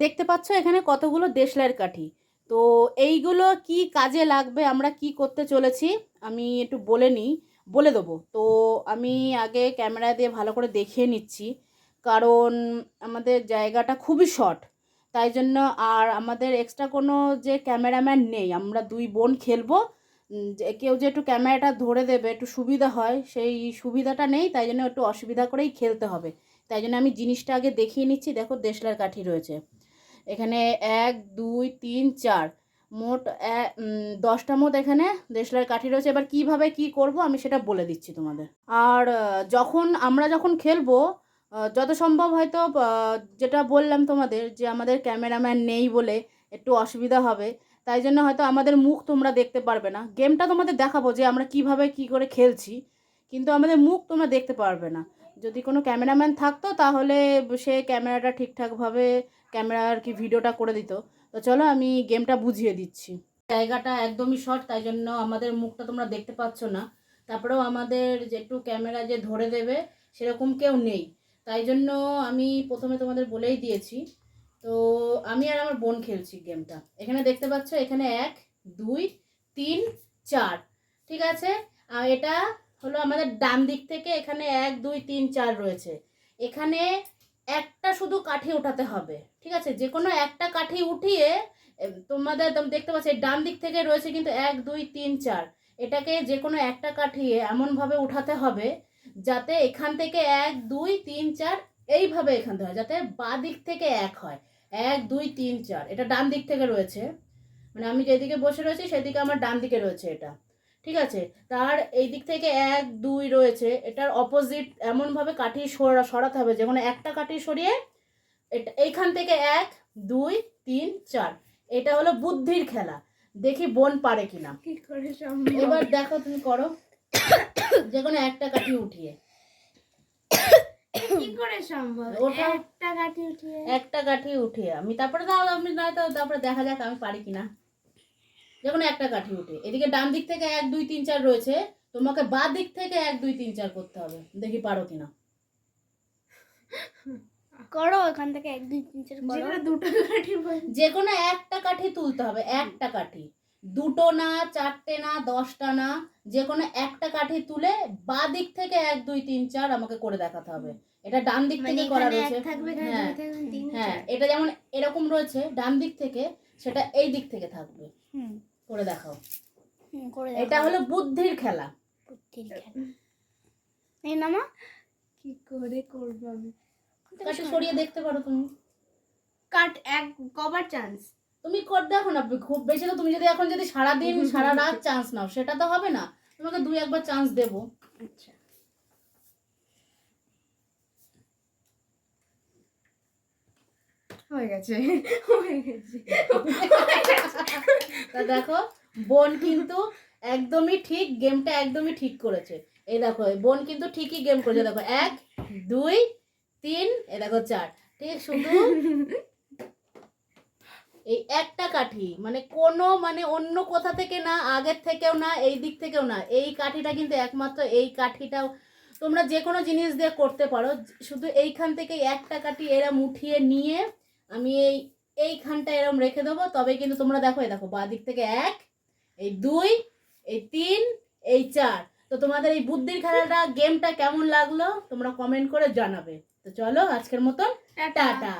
দেখতে পাচ্ছ এখানে কতগুলো দেশলাইয়ের কাঠি। তো এইগুলো কি কাজে লাগবে? আমরা কি করতে চলেছি? আমি একটু বলে নিই, বলে দেবো। তো আমি আগে ক্যামেরা দিয়ে ভালো করে দেখিয়ে নিচ্ছি। কারণ আমাদের জায়গাটা খুবই শর্ট। তাই জন্য আর আমাদের এক্সট্রা কোনো যে ক্যামেরাম্যান নেই, আমরা দুই বোন খেলব। যে কেউ যে একটু ক্যামেরাটা ধরে দেবে, একটু সুবিধা হয়, সেই সুবিধাটা নেই, তাই জন্য একটু অসুবিধা করেই খেলতে হবে। তাই জন্য আমি জিনিসটা আগে দেখিয়ে নিচ্ছি। দেখো দেশলার কাঠি রয়েছে। এখানে এক, দুই, তিন, চার। মোট দশটা মোট এখানে। দেশলার কাঠি রয়েছে। এবার কীভাবে কি করব আমি সেটা বলে দিচ্ছি তোমাদের। আর যখন আমরা যখন খেলব যত সম্ভব হয়তো যেটা বললাম তোমাদের যে আমাদের ক্যামেরাম্যান নেই বলে একটু অসুবিধা হবে। তাই জন্য হয়তো আমাদের মুখ তোমরা দেখতে পারবে না। গেমটা তোমাদের দেখাবো যে আমরা কীভাবে কি করে খেলছি। কিন্তু আমাদের মুখ তোমরা দেখতে পারবে না। যদি কোনো ক্যামেরাম্যান থাকতো তাহলে সে ক্যামেরাটা ঠিকঠাকভাবে ক্যামেরা আর কি ভিডিওটা করে দিত। তো চলো আমি গেমটা বুঝিয়ে দিচ্ছি। জায়গাটা একদমই শর্ট তাই জন্য আমাদের মুখটা তোমরা দেখতে পাচ্ছ না। তারপরেও আমাদের যে একটু ক্যামেরা যে ধরে দেবে, সেরকম কেউ নেই। তাই জন্য আমি প্রথমে তোমাদের বলেই দিয়েছি। তো আমি আর আমার বোন খেলছি গেমটা। এখানে দেখতে পাচ্ছ, এখানে এক, দুই, তিন, চার। ঠিক আছে? আর এটা হলো আমাদের ডান দিক থেকে এখানে এক, দুই, তিন, চার রয়েছে। এখানে একটা শুধু কাঠি উঠাতে হবে, ঠিক আছে? যে কোনো একটা কাঠি উঠিয়ে তোমাদের দেখতে পাচ্ছ ডান দিক থেকে রয়েছে কিন্তু এক, দুই, তিন, চার। এটাকে যে কোনো একটা কাঠিয়ে এমনভাবে উঠাতে হবে যাতে এখান থেকে এক, দুই, তিন, চার, এইভাবে এখান থেকে হয়, যাতে বা দিক থেকে এক হয়। এক, দুই, তিন, চার। এটা ডান দিক থেকে রয়েছে। মানে আমি যেদিকে বসে রয়েছি, সেদিকে আমার ডান দিকে রয়েছে এটা। ঠিক আছে? তার এই দিক থেকে এক দুই রয়েছে। এটার অপোজিট এমনভাবে কাঠি সরা সরাতে হবে যেমন একটা কাঠি সরিয়ে এটা এইখান থেকে এক দুই তিন চার। এটা হলো বুদ্ধির খেলা। দেখি বোন পারে কিনা। এবার দেখো তুমি করো। যে কোনো একটা কাঠি উঠিয়ে। একটা কাঠি উঠিয়ে। একটা কাঠি উঠিয়ে। আমি তারপরে তাহলে আমি নয় তো তারপরে দেখা যাক আমি পারি কিনা। যে কোনো একটা কাঠি উঠে। এদিকে ডান দিক থেকে এক দুই তিন চার রয়েছে। তোমাকে বা দিক থেকে এক দুই তিন চার করতে হবে। দেখি পারো কিনা। করো এখান থেকে এক দুই তিন চার করো। দুটো কাঠি যে কোনো একটা কাঠি তুলতে হবে একটা কাঠি। দুটো না চারটে না দশটা না যে কোনো একটা কাঠি তুলে বা দিক থেকে এক দুই তিন চার আমাকে করে দেখাতে হবে। এটা ডান দিক মানে থেকে করা রয়েছে। থাকবে হ্যাঁ হ্যাঁ এটা যেমন এরকম রয়েছে ডান দিক থেকে সেটা এই দিক থেকে থাকবে। হুম। করে দেখাও। করে এটা হলো বুদ্ধির খেলা। বুদ্ধির খেলা। এই নামা কি করে করব আমি? কাঠি সরিয়ে দেখতে পারো তুমি। কাট এক কবার চান্স তুমি কর দেখো না খুব বেশি তো তুমি যদি এখন যদি সারাদিন সারা রাত চান্স নাও। সেটা তো হবে না। তোমাকে দুই একবার চান্স দেবো। আচ্ছা। হয়ে গেছে। হয়ে গেছে। তা দেখো, বোন কিন্তু একদমই ঠিক গেমটা একদমই ঠিক করেছে। এই দেখো বোন কিন্তু ঠিকই গেম করেছে। দেখো, এক, দুই, তিন, এ দেখো চার। ঠিক শুধু এই একটা কাঠি মানে কোনো মানে অন্য কোথা থেকে না, আগের থেকেও না, এই দিক থেকেও না, এই কাঠিটা কিন্তু একমাত্র এই কাঠিটাও তোমরা যে কোনো জিনিস দিয়ে করতে পারো। শুধু এইখান থেকে একটা কাঠি এরা উঠিয়ে নিয়ে আমি এই এইখানটা এরম রেখে দেবো তবে কিন্তু তোমরা দেখো এই দেখো বাঁ দিক থেকে এক এই দুই এই তিন এই চার। তো তোমাদের এই বুদ্ধির খেলাটা গেমটা কেমন লাগল তোমরা কমেন্ট করে জানাবে। তো চলো আজকের মতন টাটা।